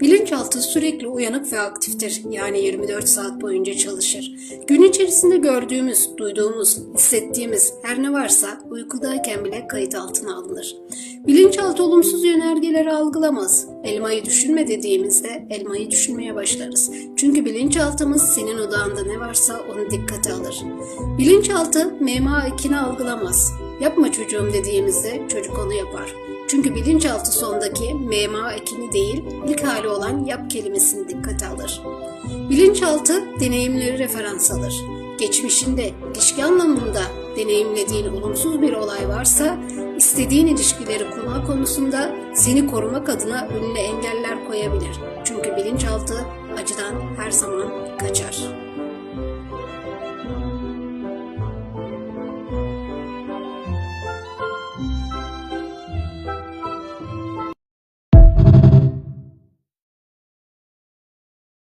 Bilinçaltı sürekli uyanık ve aktiftir. Yani 24 saat boyunca çalışır. Gün içerisinde gördüğümüz, duyduğumuz, hissettiğimiz her ne varsa uykudayken bile kayıt altına alınır. Bilinçaltı olumsuz yönergeleri algılamaz. Elmayı düşünme dediğimizde elmayı düşünmeye başlarız. Çünkü bilinçaltımız senin odağında ne varsa onu dikkate alır. Bilinçaltı mema ekini algılamaz. Yapma çocuğum dediğimizde çocuk onu yapar. Çünkü bilinçaltı sondaki mema ekini değil, ilk hali olan yap kelimesini dikkate alır. Bilinçaltı deneyimleri referans alır. Geçmişinde ilişki anlamında deneyimlediğin olumsuz bir olay varsa, istediğin ilişkileri kurma konusunda seni korumak adına önüne engeller koyabilir. Çünkü bilinçaltı acıdan her zaman kaçar.